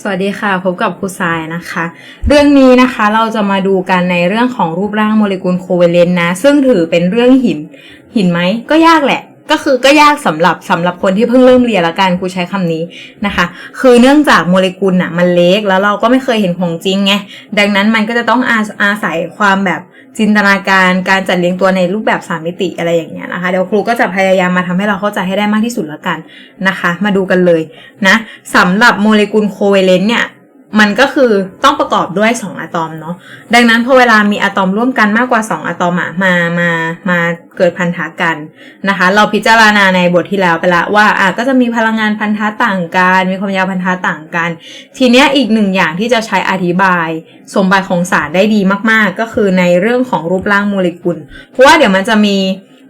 สวัสดีค่ะ พบกับครูทรายนะคะ เรื่องนี้นะคะเราจะมาดูกันในเรื่องของรูปร่างโมเลกุลโคเวเลนต์นะ ซึ่งถือเป็นเรื่องหิน หินไหมก็ยากแหละ ก็คือก็ยากสำหรับสำหรับคนที่เพิ่งเริ่มเรียนละกันครูใช้คำนี้นะคะ คือเนื่องจากโมเลกุลน่ะมันเล็กแล้วเราก็ไม่เคยเห็นของจริงไงดังนั้นมันก็จะต้องอาอาศัยความแบบ จินตนาการการจัดเรียงตัวในรูปแบบสามมิติอะไรอย่างเงี้ยนะคะเดี๋ยวครูก็จะพยายามมาทำให้เราเข้าใจให้ได้มากที่สุดละกันนะคะ มาดูกันเลยนะสำหรับโมเลกุลโคเวเลนต์เนี่ย มันก็คือต้องประกอบด้วย 2 อะตอมเนาะดังนั้นพอเวลามีอะตอมร่วมกันมากกว่า 2 อะตอมอะมามามาเกิดพันธะกันนะคะ เราพิจารณาในบทที่แล้วไปละว่าอะก็จะมีพลังงานพันธะต่างกัน มีความยาวพันธะต่างกัน ทีเนี้ยอีกหนึ่งอย่างที่จะใช้อธิบายสมบัติของสารได้ดีมากๆ ก็คือในเรื่องของรูปร่างโมเลกุล เพราะว่าเดี๋ยวมันจะมี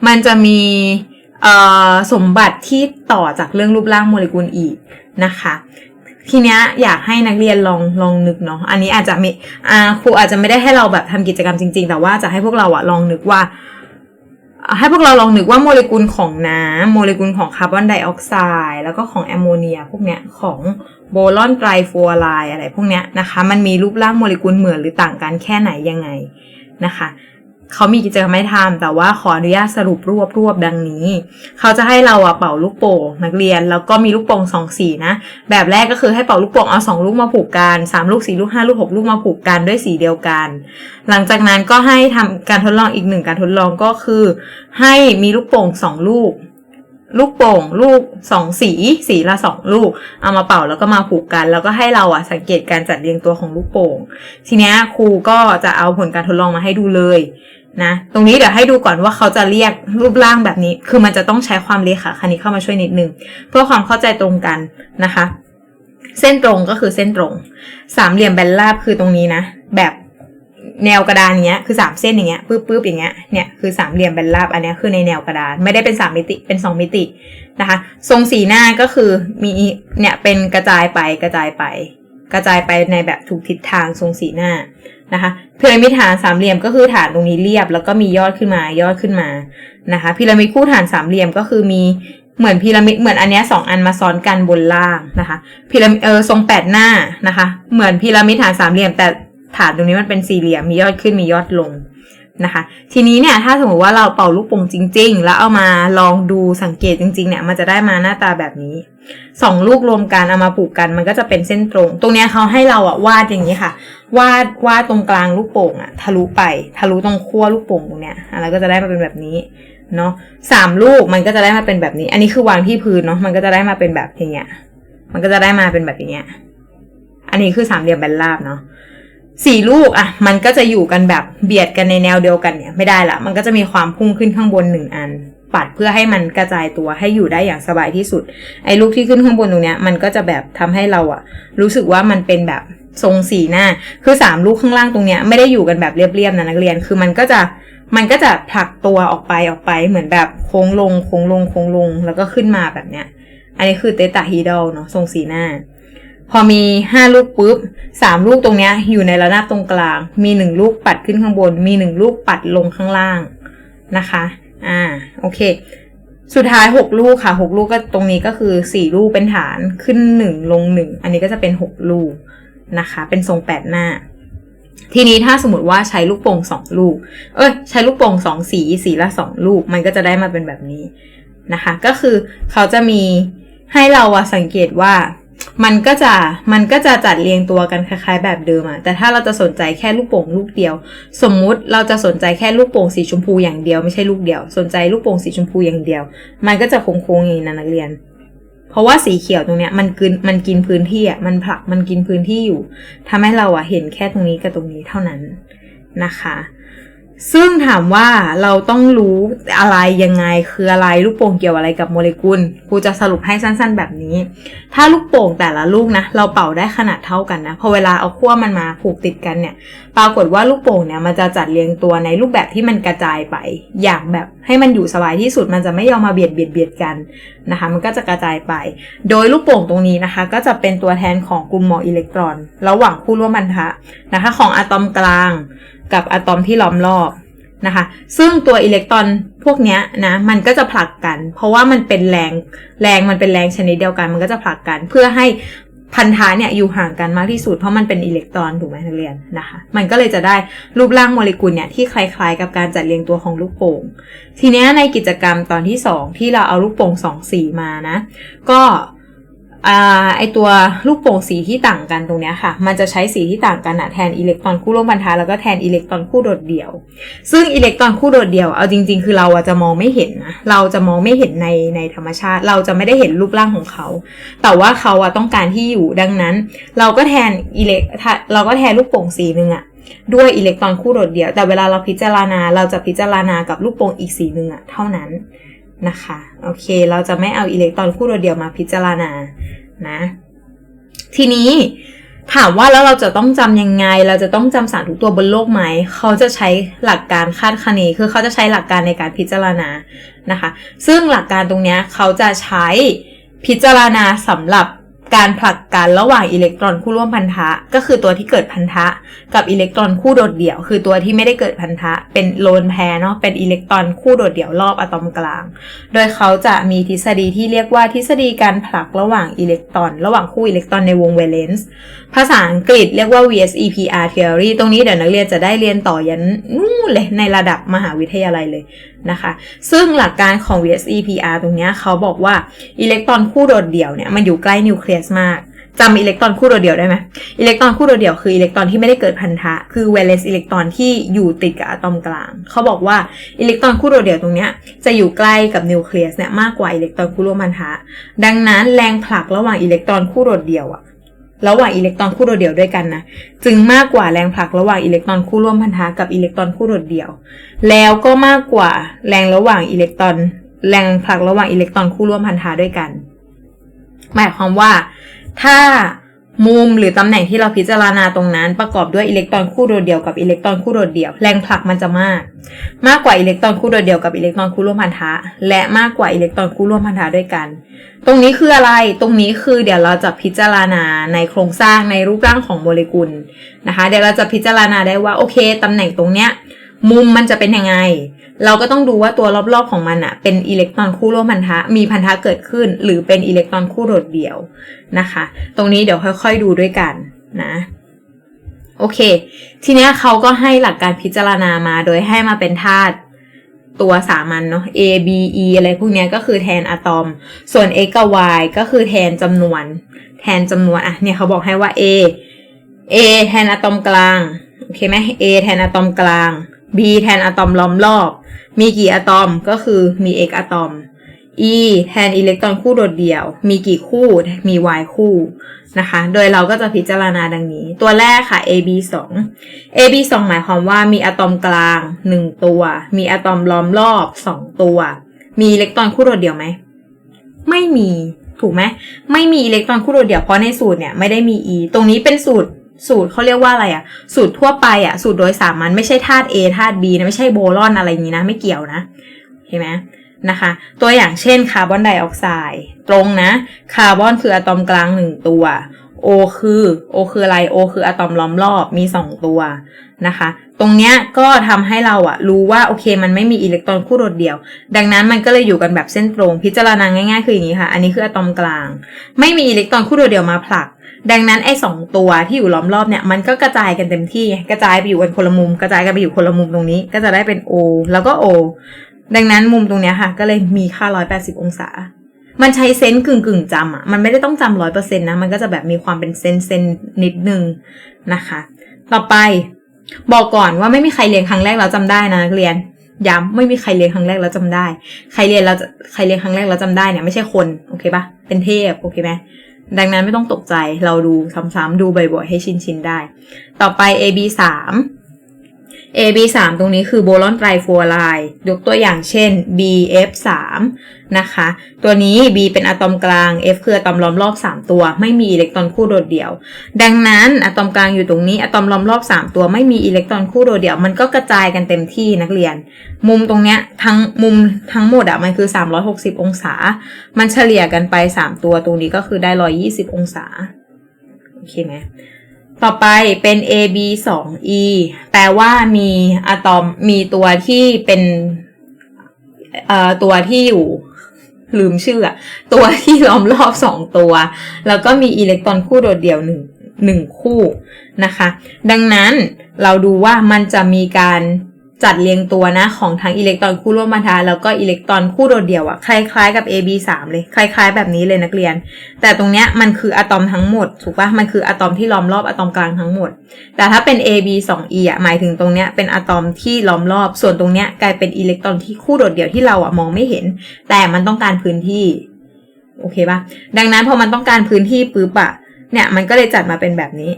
มันจะมีสมบัติที่ต่อจากเรื่องรูปร่างโมเลกุลอีกนะคะ ทีเนี้ยอยากให้นักเรียนลองลองนึกเนาะ อันนี้อาจจะมีอ่าครูอาจจะไม่ได้ให้เราแบบทำกิจกรรมจริง ๆ แต่ว่าจะให้พวกเราอะลองนึกว่า ให้พวกเราลองนึกว่าโมเลกุลของน้ำโมเลกุลของคาร์บอนไดออกไซด์แล้วก็ของแอมโมเนีย พวกเนี้ยของโบลอนไตรฟลูอไรอะไรพวกเนี้ยนะคะ มันมีรูปร่างโมเลกุลเหมือนหรือต่างกันแค่ไหนยังไงนะคะ เขามีกิจกรรมให้ทำแต่ว่าขออนุญาตสรุปรวบรวบดังนี้ เขาจะให้เราอะเป่าลูกโป่งนักเรียน แล้วก็มีลูกโป่งสองสีนะ แบบแรกก็คือให้เป่าลูกโป่งเอาสองลูกมาผูกกันสามลูกสี่ลูกห้าลูกหกลูกมาผูกกันด้วยสีเดียวกัน หลังจากนั้นก็ให้ทำการทดลองอีกหนึ่งการทดลองก็คือ ให้มีลูกโป่งสองลูก ลูกโป่งลูกสองสี สีละสองลูก เอามาเป่าแล้วก็มาผูกกัน แล้วก็ให้เราอะสังเกตการจัดเรียงตัวของลูกโป่ง ทีเนี้ยครูก็จะเอาผลการทดลองมาให้ดูเลยนะตรงนี้เดี๋ยวให้ดูก่อนว่าเขาจะเรียกรูปร่างแบบนี้ คือมันจะต้องใช้ความเลขาคณิตเข้ามาช่วยนิดนึง เพื่อความเข้าใจตรงกันนะคะ เส้นตรงก็คือเส้นตรง สามเหลี่ยมแบนราบคือตรงนี้นะ แบบ แนวกระดานเนี้ยคือสามเส้นอย่างเงี้ยปึ๊บปึ๊บอย่างเงี้ยเนี่ยคือสามเหลี่ยมแบนราบอันนี้คือในแนวกระดานไม่ได้เป็นสามมิติเป็นสองมิตินะคะ ทรงสีหน้าก็คือมีเนี่ยเป็นกระจายไปกระจายไป กระจายไปในแบบถูกทิศทางทรงสีหน้านะคะพีระมิดฐานสามเหลี่ยมก็คือฐานตรงนี้เรียบ แล้วก็มียอดขึ้นมายอดขึ้นมานะคะพีระมิดคู่ฐานสามเหลี่ยมก็คือมีเหมือนพีระมิดเหมือนอันนี้สองอันมาซ้อนกันบนล่างนะคะพีระมิดเออทรงแปดหน้านะคะ เหมือนพีระมิดฐานสามเหลี่ยมแต่ ฐานตรงนี้มันเป็นสี่เหลี่ยมมียอดขึ้นมียอดลงนะคะ ทีนี้เนี่ยถ้าสมมติว่าเราเป่าลูกโป่งจริง ๆ แล้วเอามาลองดูสังเกตจริง ๆ เนี่ย มันจะได้มาหน้าตาแบบนี้สองลูกรวมกันเอามาผูกกันมันก็จะเป็นเส้นตรง ตรงเนี้ยเขาให้เราอะวาดอย่างนี้ค่ะ วาดวาดตรงกลางลูกโป่งอะทะลุไป ทะลุตรงขั้วลูกโป่งตรงเนี้ยแล้วก็จะได้มาเป็นแบบนี้เนาะสามลูกมันก็จะได้มาเป็นแบบนี้ อันนี้คือวางที่พื้นเนาะมันก็จะได้มาเป็นแบบอย่างเงี้ย มันก็จะได้มาเป็นแบบอย่างเงี้ย อันนี้คือสามเหลี่ยมแบนราบเนาะ สี่ลูกอะมันก็จะอยู่กันแบบเบียดกันในแนวเดียวกันเนี่ยไม่ได้ละมันก็จะมีความพุ่งขึ้นข้างบนหนึ่งอัน ปัดเพื่อให้มันกระจายตัวให้อยู่ได้อย่างสบายที่สุด ไอ้ลูกที่ขึ้นข้างบนตรงเนี้ยมันก็จะแบบทำให้เราอะรู้สึกว่ามันเป็นแบบทรงสีหน้า คือสามลูกข้างล่างตรงเนี้ยไม่ได้อยู่กันแบบเรียบๆนะนักเรียนคือมันก็จะมันก็จะผลักตัวออกไปออกไปเหมือนแบบโค้งลงโค้งลงโค้งลงแล้วก็ขึ้นมาแบบเนี้ย อันนี้คือเตตาฮีดอลเนาะทรงสีหน้า พอมีห้าลูกปุ๊บสามลูกตรงเนี้ยอยู่ในระนาบตรงกลาง มีหนึ่งลูกปัดขึ้นข้างบน มีหนึ่งลูกปัดลงข้างล่างนะคะ อ่า โอเค สุดท้ายหกลูกค่ะหกลูกก็ตรงนี้ก็คือสี่ลูกเป็นฐานขึ้นหนึ่งลงหนึ่งอันนี้ก็จะเป็นหกลูกนะคะ เป็นทรงแปดหน้า ทีนี้ถ้าสมมติว่าใช้ลูกโป่งสองลูก เอ้ย ใช้ลูกโป่งสองสี สีละสองลูก มันก็จะได้มาเป็นแบบนี้นะคะ ก็คือเขาจะมีให้เราอะสังเกตว่า มันก็จะมันก็จะจัดเรียงตัวกันคล้ายๆ แบบเดิมอะแต่ถ้าเราจะสนใจแค่ลูกโป่งลูกเดียว สมมุติเราจะสนใจแค่ลูกโป่งสีชมพูอย่างเดียวไม่ใช่ลูกเดียว สนใจลูกโป่งสีชมพูอย่างเดียว มันก็จะโค้งๆอย่างนี้นะนักเรียน เพราะว่าสีเขียวตรงเนี้ยมันกินมันกินพื้นที่อะมันผลักมันกินพื้นที่อยู่ทำให้เราอะเห็นแค่ตรงนี้กับตรงนี้เท่านั้นนะคะ ซึ่งถามว่าเราต้องรู้อะไรยังไงคืออะไรลูกโป่งเกี่ยวอะไรกับโมเลกุลครูจะสรุปให้สั้นๆ แบบนี้ ถ้าลูกโป่งแต่ละลูกนะเราเป่าได้ขนาดเท่ากันนะพอเวลาเอาขั้วมันมาผูกติดกันเนี่ย ปรากฏว่าลูกโป่งเนี่ยมันจะจัดเรียงตัวในรูปแบบที่มันกระจายไป อย่างแบบให้มันอยู่สบายที่สุดมันจะไม่ยอมมาเบียดเบียดเบียดกันนะคะ มันก็จะกระจายไป โดยลูกโป่งตรงนี้นะคะ ก็จะเป็นตัวแทนของกลุ่มหมออิเล็กตรอน ระหว่างคู่ร่วมพันธะนะคะ ของอะตอมกลาง กับอะตอมที่ล้อมรอบนะคะ ซึ่งตัวอิเล็กตรอนพวกนี้นะ มันก็จะผลักกัน เพราะว่ามันเป็นแรง แรงมันเป็นแรงชนิดเดียวกัน มันก็จะผลักกัน เพื่อให้พันธะเนี่ยอยู่ห่างกันมากที่สุด เพราะมันเป็นอิเล็กตรอนถูกไหมนักเรียนนะคะ มันก็เลยจะได้รูปร่างโมเลกุลเนี่ยที่คล้ายๆ กับการจัดเรียงตัวของลูกโป่ง ทีนี้ในกิจกรรมตอนที่ 2 ที่เราเอาลูกโป่งสองสีมานะ ก็ ไอตัวลูกโป่งสีที่ต่างกันตรงนี้ค่ะ มันจะใช้สีที่ต่างกันอะแทนอิเล็กตรอนคู่ร่วมพันธะแล้วก็แทนอิเล็กตรอนคู่โดดเดี่ยว ซึ่งอิเล็กตรอนคู่โดดเดี่ยว เอาจริง ๆ คือเราอะจะมองไม่เห็นนะ เราจะมองไม่เห็นในในธรรมชาติ เราจะไม่ได้เห็นรูปร่างของเขา แต่ว่าเขาอะต้องการที่อยู่ ดังนั้น เราก็แทนอิเล็ก เราก็แทนลูกโป่งสีหนึ่งอะด้วยอิเล็กตรอนคู่โดดเดี่ยว แต่เวลาเราพิจารณา เราจะพิจารณากับลูกโป่งอีกสีหนึ่งอะเท่านั้น นะคะโอเค เราจะไม่เอาอิเล็กตรอนคู่โดดเดี่ยวมาพิจารณานะ ทีนี้ถามว่าแล้วเราจะต้องจำยังไง เราจะต้องจำสารทุกตัวบนโลกไหม เขาจะใช้หลักการคาดคะเน คือเขาจะใช้หลักการในการพิจารณานะคะ ซึ่งหลักการตรงนี้เขาจะใช้พิจารณาสำหรับ การผลักกันระหว่างอิเล็กตรอนคู่ร่วมพันธะ ก็คือตัวที่เกิดพันธะ กับอิเล็กตรอนคู่โดดเดี่ยว คือตัวที่ไม่ได้เกิดพันธะ เป็นโลนแพรเนาะเป็นอิเล็กตรอนคู่โดดเดี่ยวรอบอะตอมกลาง โดยเขาจะมีทฤษฎีที่เรียกว่าทฤษฎีการผลักระหว่างอิเล็กตรอน ระหว่างคู่อิเล็กตรอนในวงเวเลนซ์ภาษาอังกฤษเรียกว่า VSEPR theory ตรงนี้เดี๋ยวนักเรียนจะได้เรียนต่อยันนู่นเลยในระดับมหาวิทยาลัยเลยนะคะ ซึ่งหลักการของ VSEPR ตรงนี้เขาบอกว่าอิเล็กตรอนคู่โดดเดี่ยวเนี่ยมันอยู่ใกล้นิวเคลียสมากจำอิเล็กตรอนคู่โดดเดี่ยวได้ไหมอิเล็กตรอนคู่โดดเดี่ยวคืออิเล็กตรอนที่ไม่ได้เกิดพันธะ คือเวเลนซ์อิเล็กตรอนที่อยู่ติดกับอะตอมกลาง เขาบอกว่าอิเล็กตรอนคู่โดดเดี่ยวตรงเนี้ยจะอยู่ใกล้กับนิวเคลียสเนี่ยมากกว่าอิเล็กตรอนคู่ร่วมพันธะ ดังนั้นแรงผลักระหว่างอิเล็กตรอนคู่โดดเดี่ยวอะระหว่างอิเล็กตรอนคู่โดดเดี่ยวด้วยกันนะจึงมากกว่าแรงผลักระหว่างอิเล็กตรอนคู่ร่วมพันธะกับอิเล็กตรอนคู่โดดเดี่ยว แล้วก็มากกว่าแรงระหว่างอิเล็กตรอน แรงผลักระหว่างอิเล็กตรอนคู่ร่วมพันธะด้วยกัน หมายความว่า ถ้ามุมหรือตำแหน่งที่เราพิจารณาตรงนั้น ประกอบด้วยอิเล็กตรอนคู่โดดเดี่ยวกับอิเล็กตรอนคู่โดดเดี่ยวแรงผลักมันจะมาก มากกว่าอิเล็กตรอนคู่โดดเดี่ยวกับอิเล็กตรอนคู่ร่วมพันธะและมากกว่าอิเล็กตรอนคู่ร่วมพันธะด้วยกัน ตรงนี้คืออะไรตรงนี้คือเดี๋ยวเราจะพิจารณาในโครงสร้างในรูปร่างของโมเลกุลนะคะ เดี๋ยวเราจะพิจารณาได้ว่าโอเคตำแหน่งตรงเนี้ยมุมมันจะเป็นยังไง เราก็ต้องดูว่าตัวรอบๆของมันอะเป็นอิเล็กตรอนคู่ร่วมพันธะมีพันธะเกิดขึ้น หรือเป็นอิเล็กตรอนคู่โดดเดี่ยวนะคะ ตรงนี้เดี๋ยวค่อย ๆดูด้วยกันนะโอเค ทีเนี้ยเขาก็ให้หลักการพิจารณามาโดยให้มาเป็นธาตุตัวสามัญเนาะ A B E อะไรพวกเนี้ยก็คือแทนอะตอม ส่วน x กับ y ก็คือแทนจำนวน แทนจำนวนอะเนี่ยเขาบอกให้ว่า A A แทนอะตอมกลาง โอเคไหม A แทนอะตอมกลาง B แทนอะตอมล้อมรอบ มีกี่อะตอมก็คือมี x อะตอม E แทนอิเล็กตรอนคู่โดดเดี่ยว มีกี่คู่มี y คู่นะคะ โดยเราก็จะพิจารณาดังนี้ ตัวแรกค่ะ AB 2 AB 2หมายความว่ามีอะตอมกลาง 1 ตัว มีอะตอมล้อมรอบ 2 ตัว มีอิเล็กตรอนคู่โดดเดี่ยวไหม ไม่มีถูกไหมไม่มีอิเล็กตรอนคู่โดดเดี่ยวเพราะในสูตรเนี่ยไม่ได้มี E ตรงนี้เป็นสูตร สูตรเขาเรียกว่าอะไรอะสูตรทั่วไปอะสูตรโดยสามัญไม่ใช่ธาตุ A ธาตุ B นะไม่ใช่โบรอนอะไรอย่างนี้นะ ไม่เกี่ยวนะเห็นไหมนะคะ ตัวอย่างเช่นคาร์บอนไดออกไซด์ตรงนะ คาร์บอนคืออะตอมกลางหนึ่งตัว O คือ O คืออะไร O คืออะตอมล้อมรอบมีสองตัวนะคะ ตรงเนี้ยก็ทำให้เราอะรู้ว่าโอเคมันไม่มีอิเล็กตรอนคู่โดดเดี่ยว ดังนั้นมันก็เลยอยู่กันแบบเส้นตรง พิจารณาง่ายๆ คืออย่างนี้ค่ะ อันนี้คืออะตอมกลาง ไม่มีอิเล็กตรอนคู่โดดเดี่ยวมาผลัก ดังนั้นไอ้สองตัวที่อยู่ล้อมรอบเนี่ยมันก็กระจายกันเต็มที่กระจายไปอยู่กันคนละมุม กระจายกันไปอยู่คนละมุมตรงนี้ ก็จะได้เป็น O แล้วก็ O ดังนั้นมุมตรงเนี้ยค่ะ ก็เลยมีค่า 180 องศา มันใช้เซนส์กึ่งกึ่งจำอะมันไม่ได้ต้องจำร้อยเปอร์เซ็นต์นะ มันก็จะแบบมีความเป็นเซนเซนนิดนึงนะคะ ต่อไปบอกก่อนว่าไม่มีใครเรียนครั้งแรกแล้วจำได้นะนักเรียนย้ำไม่มีใครเรียนครั้งแรกแล้วจำได้ ใครเรียนแล้วใครเรียนครั้งแรกแล้วจำได้เนี่ยไม่ใช่คนโอเคปะเป็นเทพโอเคไหม ดังนั้นไม่ต้องตกใจเราดูซ้ำๆดูบ่อยๆให้ชินๆได้ ต่อไป AB ส AB 3 ตรงนี้คือโบลอนไตรฟลูไรด์ยกตัวอย่างเช่น BF 3 นะคะ ตัวนี้ B เป็นอะตอมกลาง F คืออะตอมล้อมรอบ 3 ตัว ไม่มีอิเล็กตรอนคู่โดดเดี่ยว ดังนั้นอะตอมกลางอยู่ตรงนี้อะตอมล้อมรอบ 3 ตัว ไม่มีอิเล็กตรอนคู่โดดเดี่ยว มันก็กระจายกันเต็มที่นักเรียน มุมตรงเนี้ยทั้งมุมทั้งหมดอะมันคือ 360 องศา มันเฉลี่ยกันไป 3 ตัวตรงนี้ก็คือได้ 120 องศา โอเคไหม ต่อไปเป็น AB 2 E แปลว่ามีอะตอมมีตัวที่เป็นเอ่อตัวที่อยู่ลืมชื่ออะตัวที่ล้อมรอบสองตัว แล้วก็มีอิเล็กตรอนคู่โดดเดี่ยวหนึ่งหนึ่งคู่นะคะ ดังนั้นเราดูว่ามันจะมีการ จัดเรียงตัวนะของทั้งอิเล็กตรอนคู่ร่วมบรรทัดแล้วก็อิเล็กตรอนคู่โดดเดี่ยวอะคล้ายๆกับ AB3 เลยคล้ายๆ แบบนี้เลยนักเรียน แต่ตรงเนี้ยมันคืออะตอมทั้งหมดถูกปะมันคืออะตอมที่ล้อมรอบอะตอมกลางทั้งหมด แต่ถ้าเป็น AB2E อะหมายถึงตรงเนี้ยเป็นอะตอมที่ล้อมรอบ ส่วนตรงเนี้ยกลายเป็นอิเล็กตรอนที่คู่โดดเดี่ยวที่เราอะมองไม่เห็น แต่มันต้องการพื้นที่โอเคปะดังนั้นพอมันต้องการพื้นที่ปุ๊บอะเนี่ยมันก็เลยจัดมาเป็นแบบนี้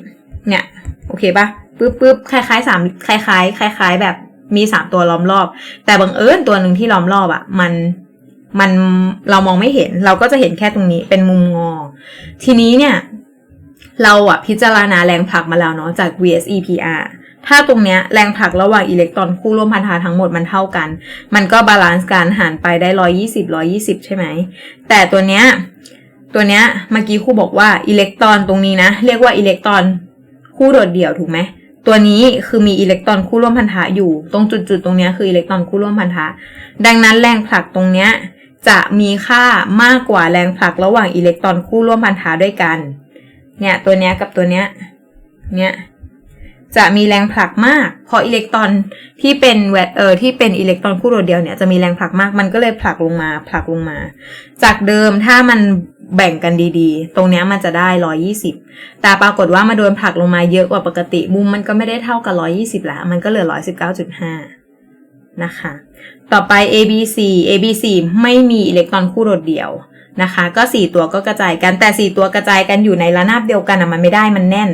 เนี่ยโอเคปะปุ๊บปุ๊บคล้ายๆสามคล้ายๆคล้าย ๆ แบบ มีสามตัวล้อมรอบ แต่บังเอิญตัวหนึ่งที่ล้อมรอบอะมันมันเรามองไม่เห็น เราก็จะเห็นแค่ตรงนี้เป็นมุมงอ ทีนี้เนี่ย เราอะพิจารณาแรงผลักมาแล้วเนาะจาก VSEPR ถ้าตรงเนี้ยแรงผลักระหว่างอิเล็กตรอนคู่ร่วมพันธะทั้งหมดมันเท่ากัน มันก็บาลานซ์การหารไปได้ร้อยี่สิบร้อยี่สิบใช่ไหม แต่ตัวเนี้ยตัวเนี้ยเมื่อกี้ครูบอกว่าอิเล็กตรอนตรงนี้นะ เรียกว่าอิเล็กตรอนคู่โดดเดี่ยวถูกไหม ตัวนี้คือมีอิเล็กตรอนคู่ร่วมพันธะอยู่ ตรงจุดๆตรงนี้คืออิเล็กตรอนคู่ร่วมพันธะ ดังนั้นแรงผลักตรงเนี้ยจะมีค่ามากกว่าแรงผลักระหว่างอิเล็กตรอนคู่ร่วมพันธะด้วยกัน เนี่ยตัวเนี้ยกับตัวเนี้ย เนี่ย จะมีแรงผลักมาก เพราะอิเล็กตรอนที่เป็นแวเออที่เป็นอิเล็กตรอนคู่โดดเดียวเนี่ยจะมีแรงผลักมากมันก็เลยผลักลงมาผลักลงมา จากเดิมถ้ามันแบ่งกันดีๆ ตรงเนี้ยมันจะได้ร้อยี่สิบแต่ปรากฏว่ามาโดนผลักลงมาเยอะกว่าปกติมุมมันก็ไม่ได้เท่ากับร้อยี่สิบละมันก็เหลือร้อยสิบเก้าจุดห้านะคะ ต่อไป ABC ABC ไม่มีอิเล็กตรอนคู่โดดเดี่ยว นะคะ ก็สี่ตัวก็กระจายกันแต่สี่ตัวกระจายกันอยู่ในระนาบเดียวกันอะมันไม่ได้มันแน่น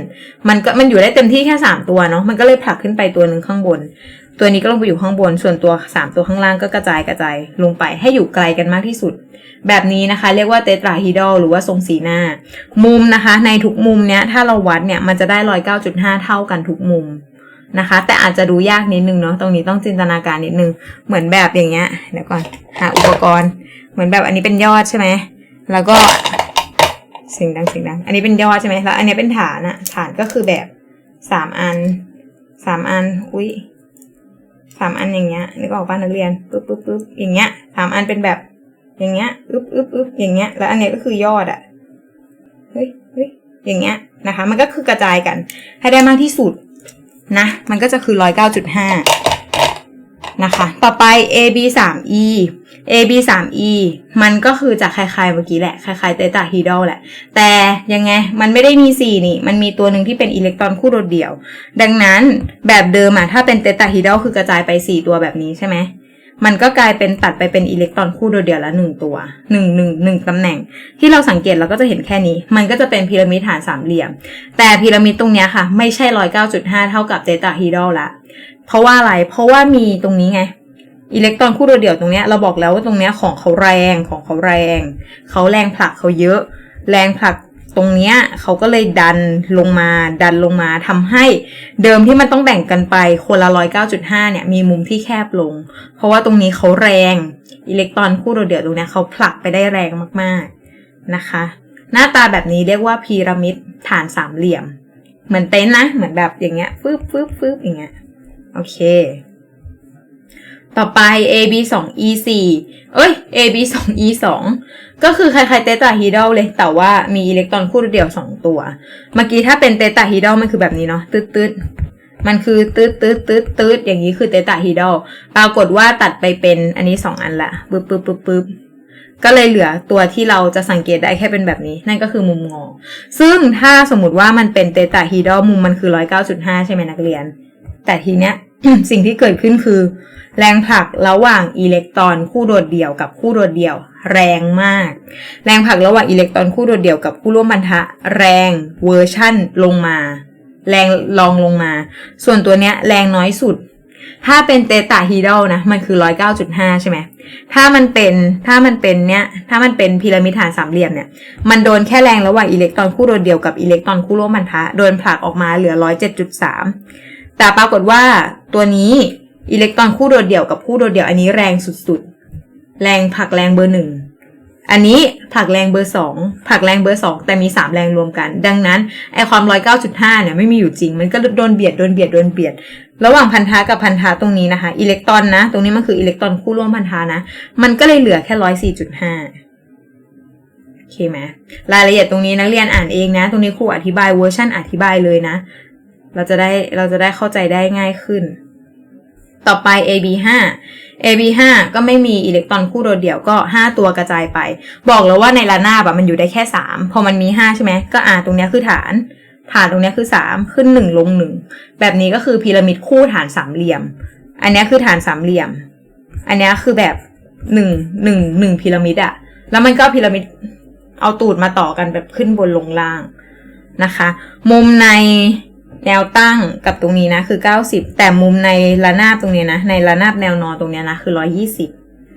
มันก็มันอยู่ได้เต็มที่แค่สามตัวเนาะมันก็เลยผลักขึ้นไปตัวหนึ่งข้างบน ตัวนี้ก็ลงไปอยู่ข้างบน ส่วนตัวสามตัวข้างล่างก็กระจายกระจายลงไปให้อยู่ไกลกันมากที่สุด แบบนี้นะคะ เรียกว่าเตตราฮีดอลหรือว่าทรงสีหน้า มุมนะคะ ในทุกมุมเนี้ยถ้าเราวัดเนี่ยมันจะได้ร้อยเก้าจุดห้าเท่ากันทุกมุม นะคะ แต่อาจจะดูยากนิดนึงเนาะตรงนี้ต้องจินตนาการนิดนึง เหมือนแบบอย่างเงี้ยเดี๋ยวก่อนหาอุปกรณ์ เหมือนแบบอันนี้เป็นยอดใช่ไหมแล้วก็เสียงดังเสียงดังอันนี้เป็นยอดใช่ไหมแล้ว อันนี้เป็นฐานอะฐานก็คือแบบสามอันสามอันอุ้ยสามอันอย่างเงี้ยนึกออกป่ะนักเรียนปึ๊บปึ๊บปึ๊บอย่างเงี้ยสามอันเป็นแบบ อย่างเงี้ยอึ๊บอึ๊บอึ๊บอย่างเงี้ย แล้วอันเนี้ยก็คือยอดอะเฮ้ยเฮ้ยอย่างเงี้ยนะคะ มันก็คือกระจายกัน ให้ได้มากที่สุด นะ มันก็จะคือร้อยเก้าจุดห้านะคะ ต่อไป AB 3 E AB 3 E มันก็คือจะคล้ายๆเมื่อกี้แหละ คล้ายๆเตตาฮีดอลแหละ แต่ยังไง มันไม่ได้มี 4 นี่ มันมีตัวหนึ่งที่เป็นอิเล็กตรอนคู่โดดเดี่ยว ดังนั้นแบบเดิมอะถ้าเป็นเตตาฮีดอลคือกระจายไป 4 ตัวแบบนี้ใช่ไหม มันก็กลายเป็นตัดไปเป็นอิเล็กตรอนคู่โดดเดี่ยวละหนึ่งตัวหนึ่งหนึ่งหนึ่งตำแหน่ง ที่เราสังเกตเราก็จะเห็นแค่นี้ มันก็จะเป็นพีระมิดฐานสามเหลี่ยม แต่พีระมิดตรงเนี้ยค่ะ ไม่ใช่ร้อยเก้าจุดห้าเท่ากับเตตาฮีดอลละ เพราะว่าอะไร เพราะว่ามีตรงนี้ไงอิเล็กตรอนคู่โดดเดี่ยวตรงเนี้ยเราบอกแล้วว่าตรงเนี้ยของเขาแรงของเขาแรง เขาแรงผลักเขาเยอะ แรงผลัก ตรงเนี้ยเขาก็เลยดันลงมาดันลงมาทำให้เดิมที่มันต้องแบ่งกันไปคนละร้อยเก้าจุดห้าเนี่ยมีมุมที่แคบลง เพราะว่าตรงนี้เขาแรงอิเล็กตรอนคู่โดดเดี่ยวตรงเนี้ยเขาผลักไปได้แรงมากๆนะคะ หน้าตาแบบนี้เรียกว่าพีระมิดฐานสามเหลี่ยม เหมือนเต็นท์นะเหมือนแบบอย่างเงี้ยฟึบฟึบฟึบอย่างเงี้ยโอเค ต่อไป AB 2 E 4เอ้ย AB 2 E 2ก็คือคล้ายๆเตตาฮีดอลเลย แต่ว่ามีอิเล็กตรอนคู่เดียว 2 ตัว เมื่อกี้ถ้าเป็นเตตาฮีดอลมันคือแบบนี้เนาะตืดตืดมันคือตืดตืดตืดตืดอย่างนี้คือเตตาฮีดอลปรากฏว่าตัดไปเป็นอันนี้ 2 อันละปึ๊บปึ๊บปึ๊บปึ๊บก็เลยเหลือตัวที่เราจะสังเกตได้แค่เป็นแบบนี้ นั่นก็คือมุมงอ ซึ่งถ้าสมมติว่ามันเป็นเตตาฮีดอลมุมมันคือ 109.5 ใช่ไหมนักเรียน แต่ทีเนี้ย สิ่งที่เกิดขึ้นคือ แรงผลักระหว่างอิเล็กตรอนคู่โดดเดี่ยวกับคู่โดดเดี่ยว แรงมาก แรงผลักระหว่างอิเล็กตรอนคู่โดดเดี่ยวกับคู่ร่วมพันธะ แรงเวอร์ชั่นลงมา แรงรองลงมา ส่วนตัวเนี้ยแรงน้อยสุด ถ้าเป็นเตตาฮีดอลนะ มันคือ109.5ใช่ไหมถ้ามันเป็นถ้ามันเป็นเนี้ยถ้ามันเป็นพีระมิดฐานสามเหลี่ยมเนี่ยมันโดนแค่แรงระหว่างอิเล็กตรอนคู่โดดเดี่ยวกับอิเล็กตรอนคู่ร่วมพันธะโดนผลักออกมาเหลือ107.3 แต่ปรากฏว่าตัวนี้อิเล็กตรอนคู่โดดเดี่ยวกับคู่โดดเดี่ยวอันนี้แรงสุดๆ แรงผลักแรงเบอร์หนึ่งอันนี้ผลักแรงเบอร์สองผลักแรงเบอร์สองแต่มีสามแรงรวมกัน ดังนั้นไอความร้อยเก้าจุดห้าเนี่ยไม่มีอยู่จริง มันก็โดนเบียดโดนเบียดโดนเบียด ระหว่างพันธะกับพันธะตรงนี้นะคะอิเล็กตรอนนะ ตรงนี้มันคืออิเล็กตรอนคู่ร่วมพันธะนะ มันก็เลยเหลือแค่ร้อยสี่จุดห้าโอเคไหมรายละเอียดตรงนี้นักเรียนอ่านเองนะ ตรงนี้ครูอธิบายเวอร์ชันอธิบายเลยนะ เราจะได้เราจะได้เข้าใจได้ง่ายขึ้น ต่อไป AB 5 AB 5 ก็ไม่มีอิเล็กตรอนคู่โดดเดี่ยวก็ 5 ตัวกระจายไป บอกแล้วว่าในระนาบอะมันอยู่ได้แค่ 3 พอมันมี 5 ใช่ไหมก็อ่าตรงเนี้ยคือฐานฐานตรงเนี้ยคือ 3 ขึ้น 1 ลง 1 แบบนี้ก็คือพีระมิดคู่ฐานสามเหลี่ยม อันเนี้ยคือฐานสามเหลี่ยม อันเนี้ยคือแบบหนึ่งหนึ่งหนึ่งพีระมิดอะแล้วมันก็พีระมิดเอาตูดมาต่อกันแบบขึ้นบนลงล่างนะคะ มุมใน แนวตั้งกับตรงนี้นะคือ 90 แต่มุมในระนาบตรงนี้นะ ในระนาบแนวนอนตรงนี้นะคือ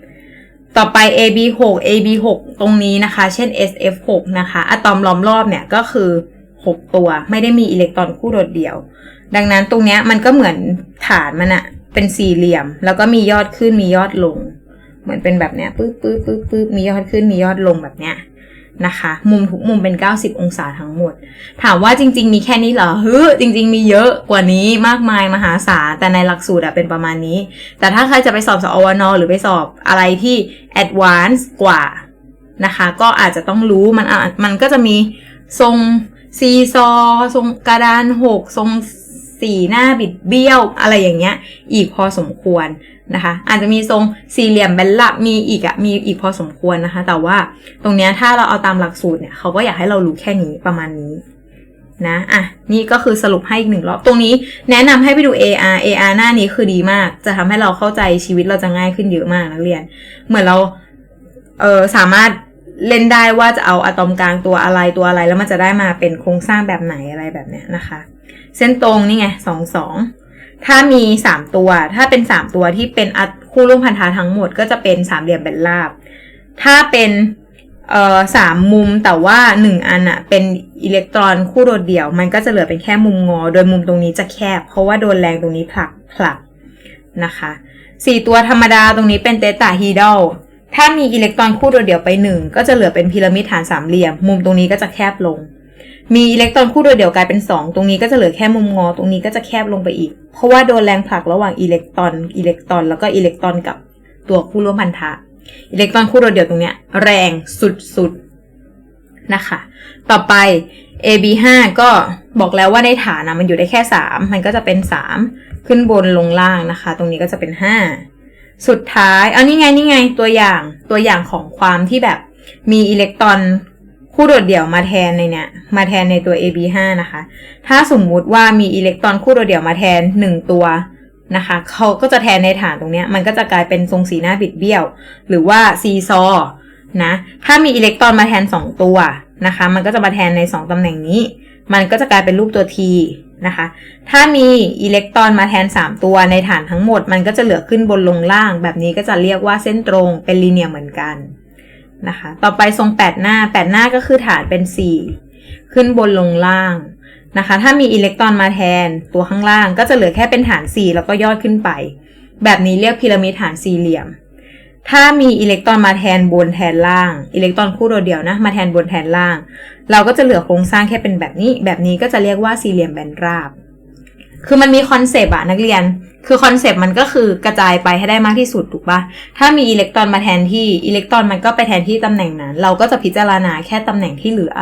120 ต่อไป AB 6 AB 6ตรงนี้นะคะ เช่น SF 6นะคะอะตอมล้อมรอบเนี่ยก็คือ 6 ตัวไม่ได้มีอิเล็กตรอนคู่โดดเดี่ยว ดังนั้นตรงเนี้ยมันก็เหมือนฐานมันอะเป็นสี่เหลี่ยม แล้วก็มียอดขึ้นมียอดลง เหมือนเป็นแบบเนี้ยปึ๊บปึ๊บปึ๊บปึ๊บมียอดขึ้นมียอดลงแบบเนี้ย นะคะ มุมทุกมุมเป็น 90 องศาทั้งหมด ถามว่าจริง ๆ มีแค่นี้เหรอเฮ้ยจริง ๆ มีเยอะกว่านี้มากมายมหาศาลแต่ในหลักสูตรอะเป็นประมาณนี้ แต่ถ้าใครจะไปสอบสอวนหรือไปสอบอะไรที่ advance กว่านะคะ ก็อาจจะต้องรู้มันอมันก็จะมีทรงซีซอทรงกระดานหกทรง สีหน้าบิดเบี้ยวอะไรอย่างเงี้ย อีกพอสมควรนะคะ อาจจะมีทรงสี่เหลี่ยมแบนลับมีอีกอะมีอีกพอสมควรนะคะ แต่ว่าตรงเนี้ยถ้าเราเอาตามหลักสูตรเนี่ยเขาก็อยากให้เรารู้แค่นี้ประมาณนี้นะอะนี่ก็คือสรุปให้อีกหนึ่งรอบ ตรงนี้แนะนำให้ไปดู AR AR หน้านี้คือดีมาก จะทำให้เราเข้าใจชีวิตเราจะง่ายขึ้นเยอะมากนักเรียน เหมือนเราเออสามารถ เล่นได้ว่าจะเอาอะตอมกลางตัวอะไรตัวอะไร แล้วมันจะได้มาเป็นโครงสร้างแบบไหนอะไรแบบเนี้ยนะคะ เส้นตรงนี่ไงสองสองถ้ามีสามตัว ถ้าเป็นสามตัวที่เป็นอัดคู่ร่วมพันธะทั้งหมดก็จะเป็นสามเหลี่ยมแบนราบ ถ้าเป็นเอ่อสามมุมแต่ว่าหนึ่งอันอะเป็นอิเล็กตรอนคู่โดดเดี่ยว มันก็จะเหลือเป็นแค่มุมงอ โดยมุมตรงนี้จะแคบ เพราะว่าโดนแรงตรงนี้ผลักผลักนะคะสี่ตัวธรรมดาตรงนี้เป็นเตตาฮีดอล ถ้ามีอิเล็กตรอนคู่โดดเดี่ยวไปหนึ่งก็จะเหลือเป็นพีระมิดฐานสามเหลี่ยม มุมตรงนี้ก็จะแคบลง มีอิเล็กตรอนคู่โดดเดี่ยวกลายเป็นสองตรงนี้ก็จะเหลือแค่มุมงอ ตรงนี้ก็จะแคบลงไปอีก เพราะว่าโดนแรงผลักระหว่างอิเล็กตรอน อิเล็กตรอนแล้วก็อิเล็กตรอนกับตัวคู่ร่วมพันธะ อิเล็กตรอนคู่โดดเดี่ยวตรงเนี้ยแรงสุดๆนะคะ ต่อไป AB5 ก็บอกแล้วว่าในฐานนะมันอยู่ได้แค่ 3 มันก็จะเป็น 3 ขึ้นบนลงล่างนะคะ ตรงนี้ก็จะเป็น 5 สุดท้ายเอานี่ไงนี่ไงตัวอย่างตัวอย่างของความที่แบบมีอิเล็กตรอนคู่โดดเดี่ยวมาแทนในเนี้ยมาแทนในตัว AB5 นะคะ ถ้าสมมุติว่ามีอิเล็กตรอนคู่โดดเดี่ยวมาแทน 1 ตัวนะคะเขาก็จะแทนในฐานตรงเนี้ยมันก็จะกลายเป็นทรงสีหน้าบิดเบี้ยว หรือว่าซีซอนะถ้ามีอิเล็กตรอนมาแทน 2 ตัวนะคะ มันก็จะมาแทนใน 2ตำแหน่งนี้ มันก็จะกลายเป็นรูปตัว T นะคะ ถ้ามีอิเล็กตรอนมาแทน 3 ตัวในฐานทั้งหมด มันก็จะเหลือขึ้นบนลงล่าง แบบนี้ก็จะเรียกว่าเส้นตรงเป็นลีเนียเหมือนกันนะคะ ต่อไปทรง 8 หน้า 8 หน้าก็คือฐานเป็น 4 ขึ้นบนลงล่างนะคะ ถ้ามีอิเล็กตรอนมาแทนตัวข้างล่าง ก็จะเหลือแค่เป็นฐาน 4 แล้วก็ยอดขึ้นไป แบบนี้เรียกพีระมิดฐานสี่เหลี่ยม ถ้ามีอิเล็กตรอนมาแทนบนแทนล่าง อิเล็กตรอนคู่โดดเดี่ยวนะ มาแทนบนแทนล่าง เราก็จะเหลือโครงสร้างแค่เป็นแบบนี้ แบบนี้ก็จะเรียกว่าสี่เหลี่ยมแบนราบ คือมันมีคอนเซปต์อะนักเรียน คือคอนเซปต์มันก็คือกระจายไปให้ได้มากที่สุดถูกปะถ้ามีอิเล็กตรอนมาแทนที่ อิเล็กตรอนมันก็ไปแทนที่ตำแหน่งนั้น เราก็จะพิจารณาแค่ตำแหน่งที่เหลือ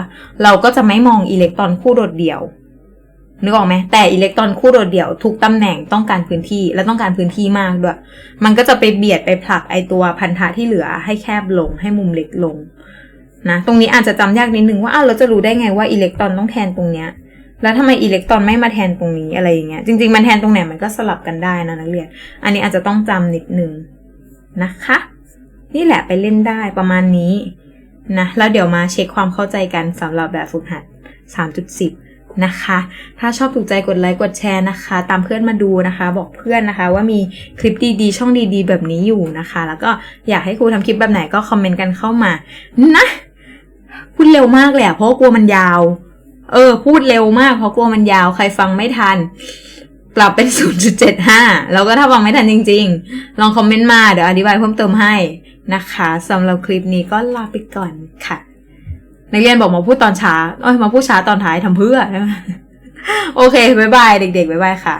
เราก็จะไม่มองอิเล็กตรอนคู่โดดเดี่ยว นึกออกไหมแต่อิเล็กตรอนคู่โดดเดี่ยวทุกตำแหน่งต้องการพื้นที่และต้องการพื้นที่มากด้วย มันก็จะไปเบียดไปผลักไอตัวพันธะที่เหลือให้แคบลงให้มุมเล็กลงนะตรงนี้อาจจะจำยากนิดนึงว่าอ้าวเราจะรู้ได้ไงว่าอิเล็กตรอนต้องแทนตรงเนี้ยแล้วทำไมอิเล็กตรอนไม่มาแทนตรงนี้อะไรอย่างเงี้ยจริงๆมันแทนตรงไหนมันก็สลับกันได้นะนักเรียนอันนี้อาจจะต้องจำนิดนึงนะคะ นี่แหละไปเล่นได้ประมาณนี้นะแล้วเดี๋ยวมาเช็คความเข้าใจกันสำหรับแบบฝึกหัด 3.10 นะคะ ถ้าชอบถูกใจกดไลค์กดแชร์นะคะ ตามเพื่อนมาดูนะคะ บอกเพื่อนนะคะว่ามีคลิปดีๆ ช่องดีๆ แบบนี้อยู่นะคะ แล้วก็อยากให้ครูทำคลิปแบบไหนก็คอมเมนต์กันเข้ามานะพูดเร็วมากเลยอะเพราะกลัวมันยาว เออ พูดเร็วมากเพราะกลัวมันยาวใครฟังไม่ทัน ปรับเป็น 0.75 แล้วก็ถ้าฟังไม่ทันจริง ๆ ลองคอมเมนต์มาเดี๋ยวอธิบายเพิ่มเติมให้นะคะสำหรับคลิปนี้ก็ลาไปก่อนค่ะ นักเรียนบอกมาพูดตอนช้าเอ้ยมาพูดช้าตอนท้ายทำเพื่อ โอเคบายบายเด็กๆบายบายค่ะ